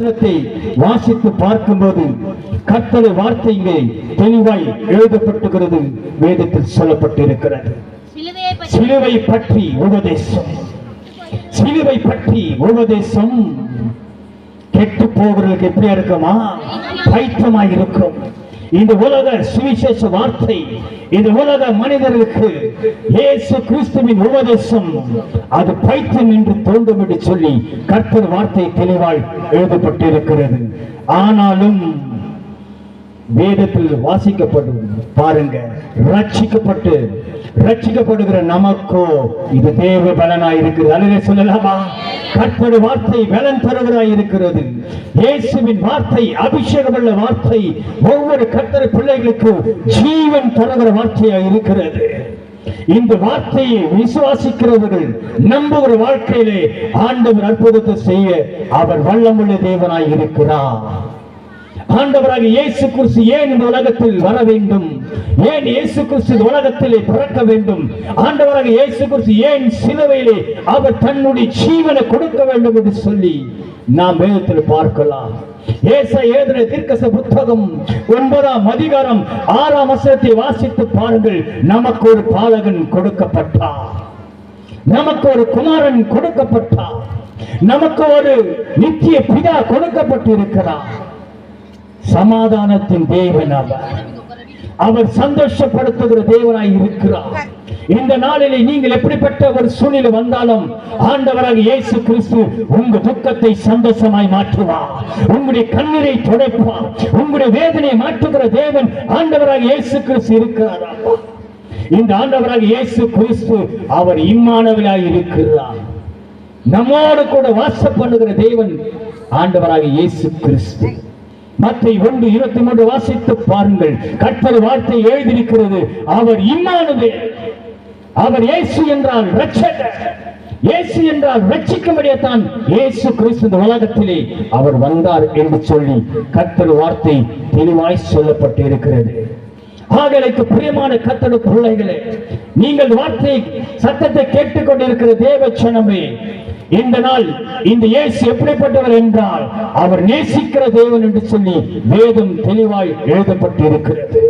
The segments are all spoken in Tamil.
வசனத்தை வாசித்து பார்க்கும்போது கத்தலை வார்த்தை இங்கே தெளிவாய் எழுதப்பட்டுகிறது. வேதத்தில் சொல்லப்பட்டிருக்கிறது. சிலுவை பற்றி உபதேசம். சிலுவை பற்றி உபதேசம். கெட்டு போகிறதுக்கு எப்படியா இருக்குமா? பைத்தமாய் இருக்கும். இந்த உலக சுவிசேஷ வார்த்தை இந்த உலக மனிதர்களுக்கு இயேசு கிறிஸ்துவின் உபதேசம் அது பைத்தியம் என்று தோன்றும் என்று சொல்லி கர்த்தர் வார்த்தை தெளிவாய் எழுதப்பட்டிருக்கிறது. ஆனாலும் வேதத்தில் வாசிக்கப்படும் பாருங்க ரட்சிக்கப்பட்டு ரட்சிக்கப்படுகிற நமக்கோ இது தேவ பலனாய் இருக்கிறது. அல்லது சொல்லலாமா? கற்படு வார்த்தை பலன் தருவதாய் இருக்கிறது. இயேசுவின் வார்த்தை அபிஷேகமுள்ள வார்த்தை ஒவ்வொரு கர்த்தர் பிள்ளைகளுக்கு ஜீவன் தருகிற வார்த்தையாய் இருக்கிறது. இந்த வார்த்தையை விசுவாசிக்கிறவர்கள் நம்புகிற வாழ்க்கையிலே ஆண்டவர் அற்புதத்தை செய்ய அவர் வல்லமுள்ள தேவனாய் இருக்கிறார். ஆண்டவராக இயேசு கிறிஸ்து ஏன் இந்த உலகத்தில் வர வேண்டும்? ஏன் இயேசு கிறிஸ்து இந்த உலகத்திலே பிறக்க வேண்டும்? ஆண்டவராக இயேசு கிறிஸ்து ஏன் சிலுவையிலே அவர் தன்னுடைய ஜீவனை கொடுக்க வேண்டும் என்று சொல்லி நாம் வேதத்தில் பார்க்கலாம். ஏச ஏதன தீர்க்கச புத்தகம் ஒன்பதாம் அதிகாரம் ஆறாம் வசனத்தை வாசித்து பாருங்கள். நமக்கு ஒரு பாலகன் கொடுக்கப்பட்டார். நமக்கு ஒரு குமாரன் கொடுக்கப்பட்டார். நமக்கு ஒரு நித்திய பிதா கொடுக்கப்பட்டிருக்கிறார். சமாதானத்தின் தேவன் அவர் சந்தோஷப்படுத்துகிற தேவனாய் இருக்கிறார். இந்த நாளிலே நீங்கள் எப்படிப்பட்ட ஒரு சூழ்நிலை வந்தாலும் ஆண்டவராக இயேசு கிறிஸ்து உங்க துக்கத்தை சந்தோஷமாய் மாற்றுவார். உங்களுடைய கண்ணீரை துடைப்பார். உங்களுடைய வேதனையை மாற்றுகிற தேவன் ஆண்டவராக இயேசு கிறிஸ்து இருக்கிறார். இந்த ஆண்டவராக இயேசு கிறிஸ்து அவர் இம்மானவராய் இருக்கிறார். நம்மோடு கூட வாசம் பண்ணுகிற தேவன் ஆண்டவராக இயேசு கிறிஸ்து. மத்தை ஒன்று இருபத்தி மூன்று வாசித்து பாருங்கள். கற்பது வார்த்தை எழுதியிருக்கிறது. அவர் இம்மானது. அவர் இயேசு என்றால் ரட்சக இயேசு என்றால் ரட்சிக்கும்படியத்தான் இயேசு கிறிஸ்து இந்த உலகத்திலே அவர் வந்தார் என்று சொல்லி கத்தர் வார்த்தை தெளிவாய் சொல்லப்பட்டு இருக்கிறது ஆகலைக்கு பிரியமான கத்தடு பிள்ளைகளே நீங்கள் வார்த்தை சத்தத்தை கேட்டுக்கொண்டிருக்கிற தேவச்சனமே இந்த நாள் இந்த இயேசு எப்படிப்பட்டவர் என்றால் அவர் நேசிக்கிற தேவன் என்று சொல்லி வேதம் தெளிவாய் எழுதப்பட்டு இருக்கிறது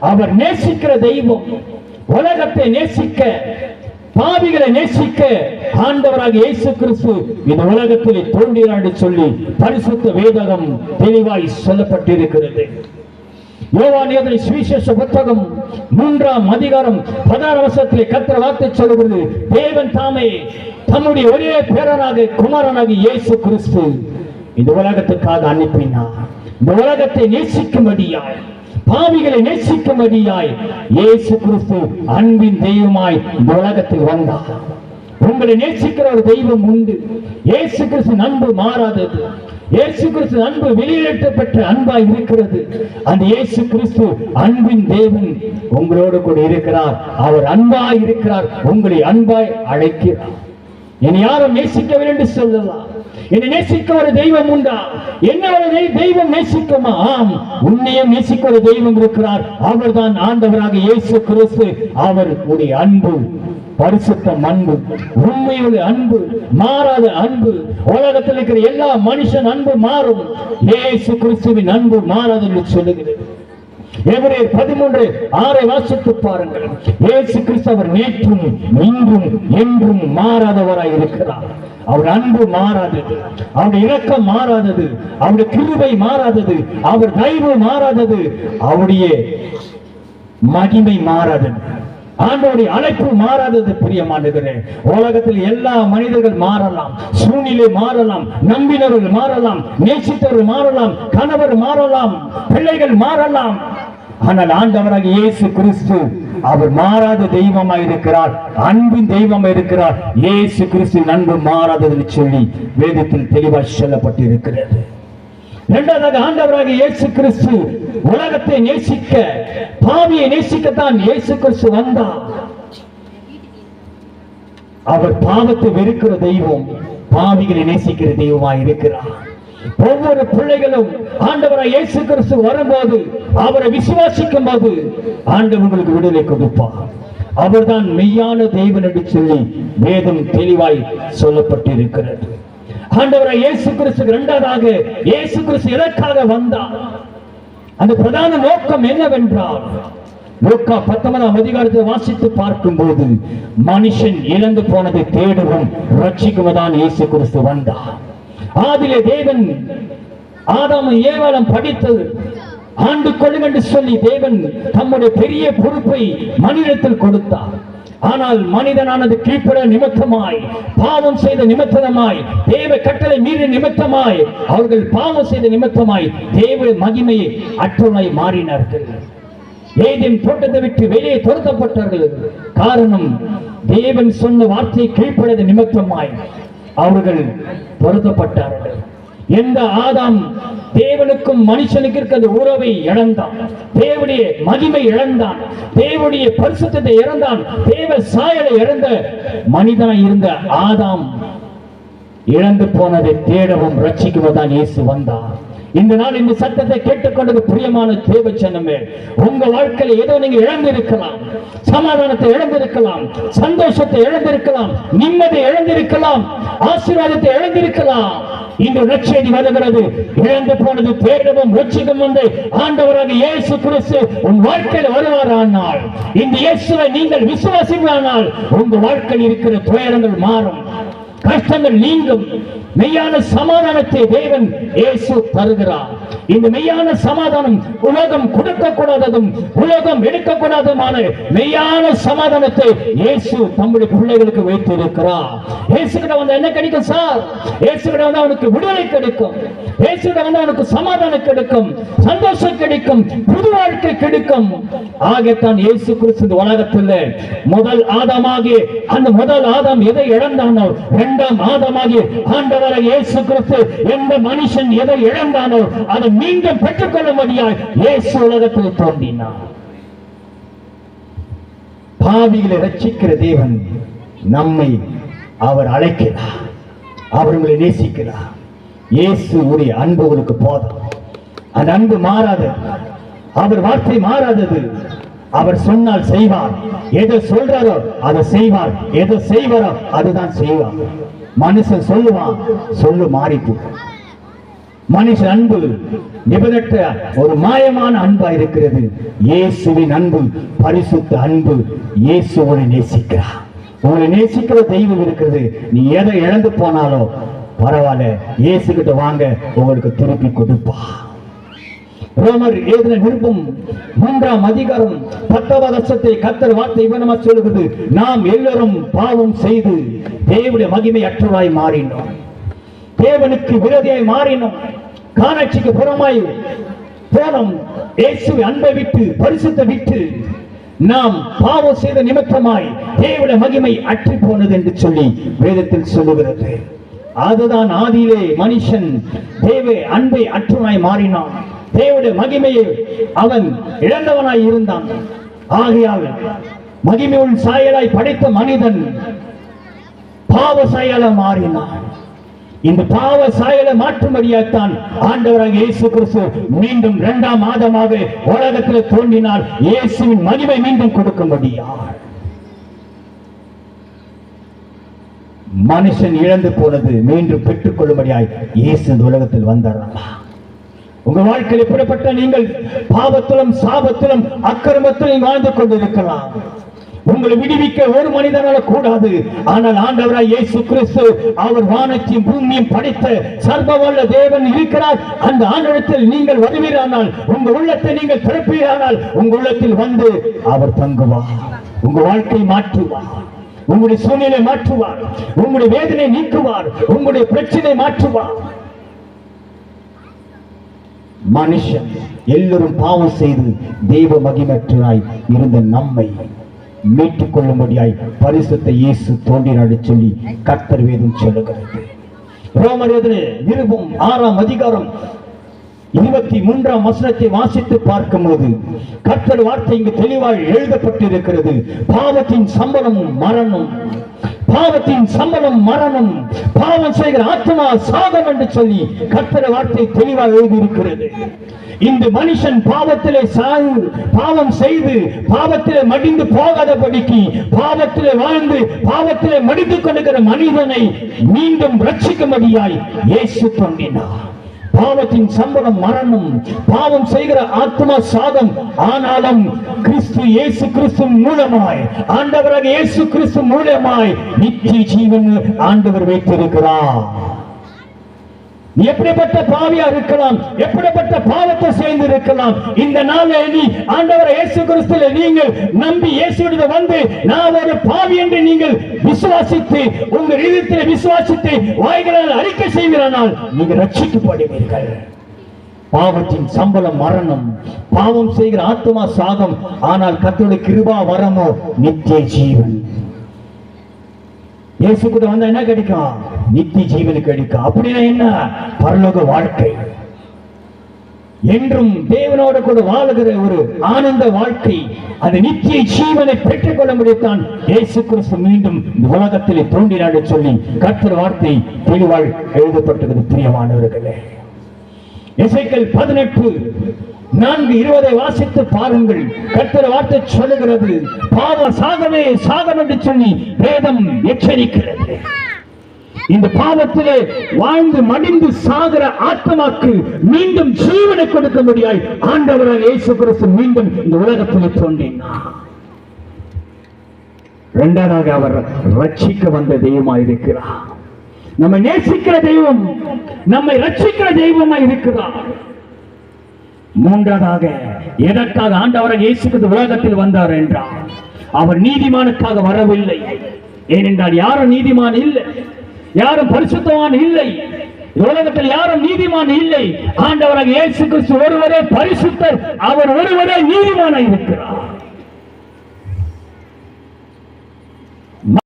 அவர் நேசிக்கிற தெய்வம் உலகத்தை நேசிக்க பாவிகளை நேசிக்க ஆண்டவராக இயேசு கிறிஸ்து இந்த உலகத்தில் தோன்றினார் என்று சொல்லி பரிசுத்த வேதகம் தெளிவாய் சொல்லப்பட்டிருக்கிறது. யோவானியதனை சுவிசேஷ புத்தகம் மூன்றாம் அதிகாரம் பதினாறு வருஷத்திலே கத்திர வார்த்தை சொல்லுகிறது. தேவன் தாமே தம்முடைய ஒரே பேரனாக குமாரனாக இயேசு கிறிஸ்து. இந்த உலகத்துக்காக அனுப்பினார். இந்த உலகத்தை நேசிக்கும்படியாய் பாவிகளை நேசிக்கும்படியாய் இயேசு கிறிஸ்து அன்பின் தெய்வமாய் இந்த உலகத்தில் வந்தார். உங்களை நேசிக்கிற ஒரு தெய்வம் உண்டு. இயேசு கிறிஸ்து அன்பு மாறாதது. இயேசு கிறிஸ்து அன்பு வெளியேற்றப்பட்ட அன்பாய் இருக்கிறது. அந்த இயேசு கிறிஸ்து அன்பின் தேவன் உங்களோடு கூட இருக்கிறார். அவர் அன்பாய் இருக்கிறார். உங்களை அன்பாய் அழைக்கிறார். என்னை யாரும் நேசிக்கவில்லை என்று சொல்லலாம். என்னை நேசிக்க ஒரு தெய்வம் உண்டா? என்ன ஒரு தெய்வம் நேசிக்குமா? ஆம் உன்னையும் நேசிக்க ஒரு தெய்வம் இருக்கிறார். அவர்தான் ஆண்டவராக இயேசு கிறிஸ்து. அவர் உடைய அன்பு. பரிசுத்தம் அன்பு உண்மையுள்ள அன்பு மாறாத அன்பு. உலகத்தில் இருக்கிற எல்லா மனுஷன் அன்பு மாறும். ஏசு கிறிஸ்துவின் அன்பு மாறாது என்று சொல்லுகிறேன். எவரே பதிமூன்று ஆறை வாசித்து பாருங்கள். இயேசு கிறிஸ்தவர் நேற்றும் இன்றும் என்றும் மாறாதவராய் இருக்கிறார். அவர் அன்பு மாறாதது அவருடைய இரக்கம் மாறாதது அவருடைய கிருபை மாறாதது அவர் தயவு மாறாதது அவருடைய மகிமை மாறாதது. ஆண்டோடைய அழைப்பு மாறாதது பிரியமானதுரே உலகத்தில் எல்லா மனிதர்கள் மாறலாம். சூழ்நிலை மாறலாம். நம்பினவர்கள் மாறலாம். நேசித்தவர்கள் மாறலாம். கணவர் மாறலாம். பிள்ளைகள் மாறலாம். ஆனால் ஆண்டவராக இயேசு கிறிஸ்து அவர் மாறாத தெய்வமாய் இருக்கிறார். அன்பின் தெய்வமாய் இருக்கிறார். இயேசு கிறிஸ்து அன்பு மாறாதது சொல்லி வேதத்தில் தெளிவாக சொல்லப்பட்டிருக்கிறது. இரண்டாவதாக ஆண்டவராக இயேசு கிறிஸ்து உலகத்தை நேசிக்க பாவியை நேசிக்கத்தான் இயேசு கிறிஸ்து வந்தார். அவர் பாவத்தை வெறுக்கிற தெய்வம் பாவிகளை நேசிக்கிற தெய்வமாய் இருக்கிறார். ஒவ்வொரு பிள்ளைகளும் ஆண்டவராய் இயேசு கிறிஸ்து வரும்போது அவரை விசுவாசிக்கும் போது ஆண்டவர்களுக்கு விடுதலை கொடுப்பார். அவர்தான் மெய்யான தெய்வன் என்று சொல்லி வேதம் தெளிவாய் சொல்லப்பட்டிருக்கிறது. ஆண்டவராய் இயேசு கிறிஸ்து இரண்டாவதாக இயேசு கிறிஸ்து எதற்காக வந்தார்? அந்த பிரதான நோக்கம் என்னவென்றால் லூக்கா பத்தொன்பதாம் அதிகாரத்தை வாசித்து பார்க்கும்போது மனுஷன் இழந்து போனதை தேடவும் ரட்சிக்குவதான் இயேசு கிறிஸ்து வந்தார். ஆதிலே தேவன் ஆதாம ஏவாளம் படித்தது. ஆண்டு கொள்ளுங்க என்று சொல்லி தேவன் தம்முடைய பெரிய பொறுப்பை மனிதத்தில் கொடுத்தார். ஆனால் மனிதனானது கீழ்ப்பட நிமித்தமாய் பாவம் செய்த நிமித்தமாய் தேவ கட்டளை மீறிய நிமித்தமாய் அவர்கள் பாவம் செய்த நிமித்தமாய் தேவ மகிமையை அற்றவனாய் மாறினார்கள். ஏதேன் தோட்டத்தை விட்டு வெளியே துரத்தப்பட்டார்கள். காரணம் தேவன் சொன்ன வார்த்தை கீழ்ப்பட நிமித்தமாய் அவர்கள் துரத்தப்பட்டார்கள். எந்த ஆதாம் தேவனுக்கும் மனுஷனுக்கு இருக்க அந்த உறவை இழந்தான். தேவனுடைய மகிமை இழந்தான். தேவனுடைய பரிசுத்தத்தை இழந்தான் தேவ சாயலை இழந்த மனிதனாய் இருந்த ஆதாம் இழந்து போனதை தேடவும் ரட்சிக்குவதான் இயேசு வந்தார். இந்த நாள் இந்த சட்டத்தை கேட்டுக்கொண்டது பிரியமான தேவ ஜனமே உங்க வாழ்க்கையில ஏதோ நீங்க இழந்திருக்கலாம். சமாதானத்தை இழந்திருக்கலாம். சந்தோஷத்தை இழந்திருக்கலாம். நிம்மதியை இழந்திருக்கலாம். ஆசீர்வாதத்தை இழந்திருக்கலாம். இன்று ரட்சதி வருகிறது. இழந்து போனது தேடவும் ரட்சிக்கும் வந்து ஆண்டவராக இயேசு கிறிஸ்து உன் வாழ்க்கையில் வருவாரானால் இந்த இயேசுவை நீங்கள் விசுவாசிங்களானால் உங்க வாழ்க்கையில் இருக்கிற துயரங்கள் மாறும். கஷ்டங்கள் நீங்கும். மெய்யான சமாதானத்தை தேவன் இயேசு தருகிறார். இந்த மெய்யான சமாதானம் உலகம் கொடுக்க கூடாததும் உலகம் எடுக்கக்கூடாததுமான மெய்யான சமாதானத்தை இயேசு தம்முடைய பிள்ளைகளுக்கு வைத்து இருக்கிறார் இயேசு கிட்ட வந்து என்ன கிடைக்கும் சார்? இயேசு கிட்ட வந்து அவனுக்கு விடுதலை கிடைக்கும். இயேசு கிட்ட வந்து அவனுக்கு சமாதானம் கிடைக்கும் சந்தோஷம் கிடைக்கும் புது வாழ்க்கை கிடைக்கும். ஆகத்தான் இயேசு கிறிஸ்து இந்த உலகத்தில் முதல் ஆதமாகி அந்த முதல் ஆதம் எதை இழந்தானோ இரண்டாம் ஆதமாகி ஆண்டவரை இயேசு கிறிஸ்து எந்த மனுஷன் எதை இழந்தானோ அதை அதை மீண்டும் பெற்றுக்கொள்ளும்படியாய் இயேசு உலகத்தில் தோன்றினார். பாவிகளை ரட்சிக்கிற தேவன் நம்மை அவர் அழைக்கிறார். அவர் உங்களை நேசிக்கிறார். இயேசு உடைய அன்பு உங்களுக்கு போதும். அந்த அன்பு மாறாதது அவர் வார்த்தை மாறாதது. அவர் சொன்னால் செய்வார். எதை சொல்றாரோ அதை செய்வார். எதை செய்வாரோ அதுதான் செய்வார். மனுஷன் சொல்லுவான் சொல்லு மாறிட்டு மனுஷ அன்பு நிபதற்ற ஒரு மாயமான அன்பா இருக்கிறது. இயேசுவின் அன்பு பரிசுத்த அன்பு. இயேசுவை நேசிக்கிறார். உங்களை நேசிக்கிற தெய்வம் இருக்கிறது. நீ எதை இழந்து போனாலோ பரவாயில்ல. இயேசு கிட்ட வாங்க உங்களுக்கு திருப்பி கொடுப்பா ரோமர் எழுதின விருப்பம் மூன்றாம் அதிகாரம் பத்தாவது வருஷத்தை கத்தர் வார்த்தை இவனமா சொல்லுகிறது. நாம் எல்லோரும் பாவம் செய்து தேவனுடைய மகிமை அற்றவாய் மாறினோம். தேவனுக்கு விரோதியாய் மாறினோம். காணாட்சிக்கு புறமாய் போனோம் இயேசு அன்பை விட்டு பரிசுத்த விட்டு நாம் பாவம் செய்த நிமித்தமாய் தேவட மகிமை அற்றி போனது என்று சொல்லி வேதத்தில் சொல்லுகிறது. அதுதான் ஆதியிலே மனுஷன் தேவ அன்பை அற்றுமாய் மாறினான். தேவனுடைய மகிமையை அவன் இழந்தவனாய் இருந்தான். ஆகையால் மகிமையுள் சாயலாய் படைத்த மனிதன் பாவ சாயலாய் மாறினான். இந்த பாவ சாயலை மாற்றும்படியாத்தான் ஆண்டவராக இயேசு கிறிஸ்து மீண்டும் இரண்டாம் மாதமாக உலகத்தில் தோன்றினால் இயேசுவின் மகிமை மீண்டும் கொடுக்கும்படியா மனுஷன் இழந்து போனது மீண்டும் பெற்றுக் கொள்ளும்படியாய் இயேசு இந்த உலகத்தில் வந்தாரா உங்க வாழ்க்கையில் எப்படிப்பட்ட நீங்கள் பாவத்திலும் சாபத்திலும் அக்கிரமத்திலும் வாழ்ந்து கொண்டிருக்கலாம். உங்களை விடுவிக்க ஒரு மனிதனால கூடாது ஆனால் ஆண்டவராய் இயேசு கிறிஸ்து அவர் வானத்தையும் பூமியும் படைத்த சர்வவல்ல தேவன் இருக்கிறார். அந்த ஆண்டவத்தில் நீங்கள் வருவீரானால் உங்க உள்ளத்தை நீங்கள் திறப்பீரானால் உங்க உள்ளத்தில் வந்து அவர் தங்குவார். உங்க வாழ்க்கையை மாற்றுவார். உங்களுடைய சூழ்நிலை மாற்றுவார். உங்களுடைய வேதனை நீக்குவார். உங்களுடைய பிரச்சனை மாற்றுவார். மனுஷன் எல்லோரும் பாவம் செய்து தெய்வ மகிமற்றாய் இருந்த நம்மை மீட்டுக் கொள்ளும்படியாய் பரிசுத்த இயேசு தோன்றினாடு சொல்லி கர்த்தர் வேதம் சொல்லுகிறது. ரோமர் எதிரே நிருபம் ஆறாம் அதிகாரம் இருபத்தி மூன்றாம் வசனத்தை வாசித்து பார்க்கும்போது கர்த்தர் வார்த்தை இங்கு தெளிவாக எழுதப்பட்டிருக்கிறது. பாவத்தின் சம்பளமும் மரணம். பாவத்தின் சம்பளம் மரணம். பாவம் செய்கிற ஆத்மா சாதம் என்று சொல்லி கர்த்தர் வார்த்தை தெளிவாக எழுதியிருக்கிறது. இந்த மனுஷன் பாவத்திலே சாய் பாவம் செய்து பாவத்திலே மடிந்து போகாதபடிக்கு பாவத்திலே வாழ்ந்து பாவத்திலே மடிந்து கொண்டிருக்கிற மனிதனை மீண்டும் ரட்சிக்கும்படியாய் இயேசு தோன்றினார் பாவத்தின் சம்பளம் மரணம் பாவம் செய்கிற ஆத்மா சாதம் ஆனாலும் கிறிஸ்து இயேசு கிறிஸ்து மூலமாய் ஆண்டவராக இயேசு கிறிஸ்து மூலமாய் நித்திய ஜீவன் ஆண்டவர் வைத்திருக்கிறார். எப்படிப்பட்ட பாவியா இருக்கலாம் எப்படிப்பட்ட பாவத்தை சேர்ந்து இருக்கலாம். இந்த நாளில் நீ ஆண்டவரை இயேசு கிறிஸ்துல நீங்கள் நம்பி இயேசுவிட வந்து நான் ஒரு பாவி என்று நீங்கள் விசுவாசித்து உங்க இதயத்தில் விசுவாசித்து வாய்களால் அறிக்கை செய்கிறானால் நீங்கள் ரட்சிக்கப்படுவீர்கள் பாவத்தின் சம்பளம் மரணம் பாவம் செய்கிற ஆத்மா சாகம் ஆனால் கத்தோட கிருபா வரமோ நித்திய ஜீவன். இயேசு கூட வந்தா என்ன கிடைக்கும்? நித்திய ஜீவனுக்கு கிடைக்கும் அப்படின்னா என்ன? பரலோக வாழ்க்கை. என்றும் தேவனோட கூட வாழுகிற ஒரு ஆனந்த வாழ்க்கை. அந்த நித்திய ஜீவனை பெற்றுக் கொள்ள முடியத்தான் இயேசு கிறிஸ்து மீண்டும் இந்த உலகத்திலே தோன்றினாடு சொல்லி கர்த்தர் வார்த்தை தெளிவால் எழுதப்பட்டது பிரியமானவர்களே. இசைக்கள் பதினெட்டு நான்கு இருபதை வாசித்து பாருங்கள். கர்த்தர் வார்த்தை சொல்லுகிறது பாவ சாகவே சாகம் என்று சொல்லி வேதம் எச்சரிக்கிறது. இந்த பாவத்திலே வாழ்ந்து மடிந்து சாகிற ஆத்மாக்கு மீண்டும் ஜீவனை கொடுக்க முடியாய் ஆண்டவராக இயேசு கிறிஸ்து மீண்டும் இந்த உலகத்திலே தோன்றினார். இரண்டாவதாக அவர் ரட்சிக்க வந்த தெய்வமா இருக்கிறார். நம்மை நேசிக்கிற தெய்வம் நம்மை ரட்சிக்கிற தெய்வமா இருக்கிறார். மூன்றாவதாக எதற்காக ஆண்டவராக இயேசுக்கு உலகத்தில் வந்தார் என்றார் அவர் நீதிமானுக்காக வரவில்லை. ஏனென்றால் யாரும் நீதிமான் இல்லை. யாரும் பரிசுத்தவான் இல்லை. உலகத்தில் யாரும் நீதிமான் இல்லை. ஆண்டவராக இயேசு கிறிஸ்து ஒருவரே பரிசுத்தர். அவர் ஒருவரே நீதிமான இருக்கிறார்